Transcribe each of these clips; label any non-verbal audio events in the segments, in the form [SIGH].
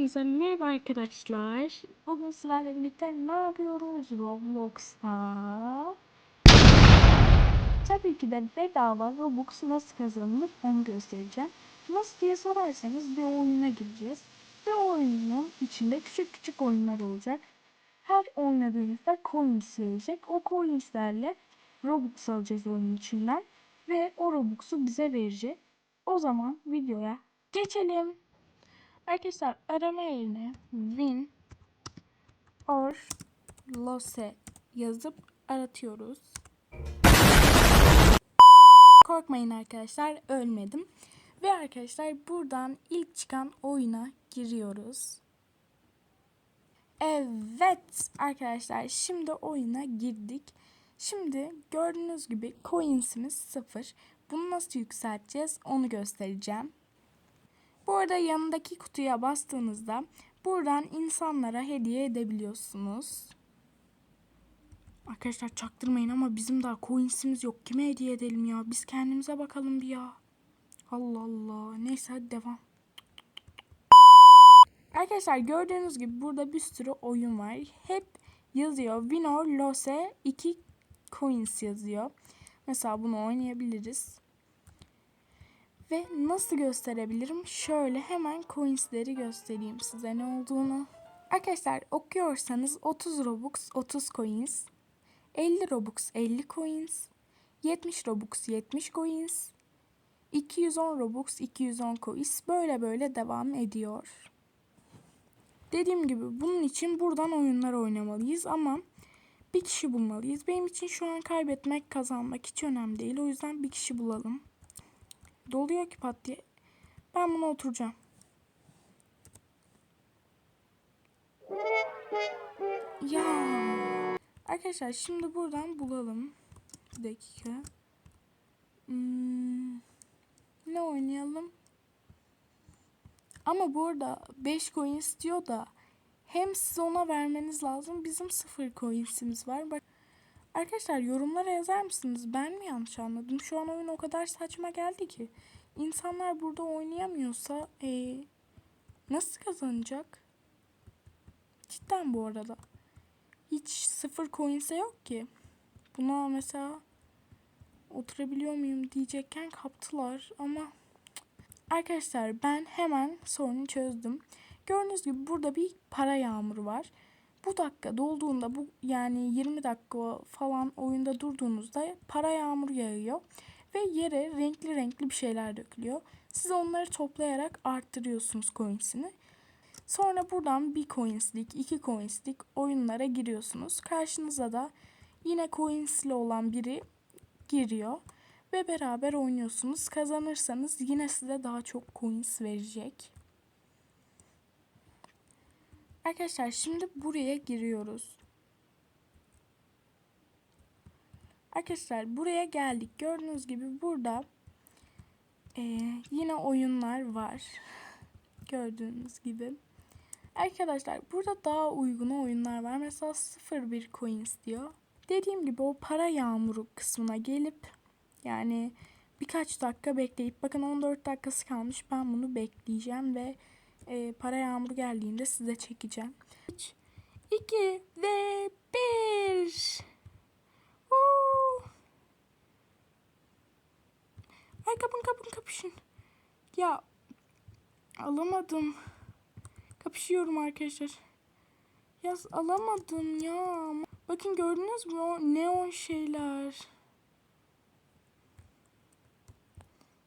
Hepinize merhaba arkadaşlar. Bugün sizlerle birlikte ne yapıyoruz Roblox'ta? Tabii ki de bedava Robux nasıl kazanılır onu göstereceğim. Nasıl diye sorarsanız bir oyuna gireceğiz. Ve oyunun içinde küçük küçük oyunlar olacak. Her oynadığınızda coins verecek. O coinslerle Robux alacağız oyunun içinden. Ve o Robux'u bize verecek. O zaman videoya geçelim. Arkadaşlar arama yerine win or lose yazıp aratıyoruz. Korkmayın arkadaşlar ölmedim. Ve arkadaşlar buradan ilk çıkan oyuna giriyoruz. Evet arkadaşlar şimdi oyuna girdik. Şimdi gördüğünüz gibi coinsimiz sıfır. Bunu nasıl yükselteceğiz onu göstereceğim. Bu arada yanındaki kutuya bastığınızda buradan insanlara hediye edebiliyorsunuz. Arkadaşlar çaktırmayın ama bizim daha coinsimiz yok. Kime hediye edelim ya? Biz kendimize bakalım bir ya. Allah Allah. Neyse hadi devam. Arkadaşlar gördüğünüz gibi burada bir sürü oyun var. Hep yazıyor. Win or lose 2 coins yazıyor. Mesela bunu oynayabiliriz. Ve nasıl gösterebilirim? Şöyle hemen coinsleri göstereyim size ne olduğunu. Arkadaşlar okuyorsanız 30 Robux 30 coins, 50 Robux 50 coins, 70 Robux 70 coins, 210 Robux 210 coins böyle böyle devam ediyor. Dediğim gibi bunun için buradan oyunlar oynamalıyız ama bir kişi bulmalıyız. Benim için şu an kaybetmek kazanmak hiç önemli değil. O yüzden bir kişi bulalım. Doluyor ki pat diye. Ben buna oturacağım. Ya. Arkadaşlar şimdi buradan bulalım. Bir dakika. Hmm, ne oynayalım? Ama bu arada 5 coin istiyor da hem siz ona vermeniz lazım. Bizim 0 coinsimiz var. Bak Arkadaşlar yorumlara yazar mısınız? Ben mi yanlış anladım? Şu an oyun o kadar saçma geldi ki. İnsanlar burada oynayamıyorsa ee, nasıl kazanacak? Cidden bu arada. Hiç sıfır coins'e yok ki. Buna mesela oturabiliyor muyum diyecekken kaptılar ama Arkadaşlar ben hemen sorunu çözdüm. Gördüğünüz gibi burada bir para yağmuru var. Bu dakika dolduğunda bu yani 20 dakika falan oyunda durduğunuzda para yağmuru yağıyor ve yere renkli renkli bir şeyler dökülüyor. Siz onları toplayarak arttırıyorsunuz coins'ini. Sonra buradan bir coinslik, iki coinslik oyunlara giriyorsunuz. Karşınıza da yine coinsli olan biri giriyor ve beraber oynuyorsunuz. Kazanırsanız yine size daha çok coins verecek. Arkadaşlar şimdi buraya giriyoruz. Arkadaşlar buraya geldik. Gördüğünüz gibi burada e, yine oyunlar var. [LAUGHS] Gördüğünüz gibi. Arkadaşlar burada daha uygun oyunlar var. Mesela 01 coins diyor. Dediğim gibi o para yağmuru kısmına gelip yani birkaç dakika bekleyip bakın 14 dakikası kalmış. Ben bunu bekleyeceğim ve e, para yağmuru geldiğinde size çekeceğim. 3, 2 ve 1. Ay kapın kapın kapışın. Ya alamadım. Kapışıyorum arkadaşlar. Yaz alamadım ya. Bakın gördünüz mü o neon şeyler.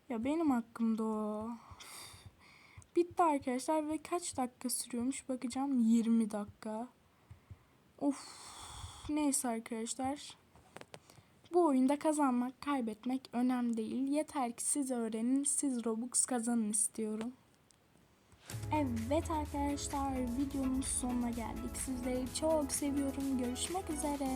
Ya benim hakkımda o. Bitti arkadaşlar ve kaç dakika sürüyormuş bakacağım 20 dakika. Of neyse arkadaşlar. Bu oyunda kazanmak kaybetmek önemli değil. Yeter ki siz öğrenin siz Robux kazanın istiyorum. Evet arkadaşlar videonun sonuna geldik. Sizleri çok seviyorum. Görüşmek üzere.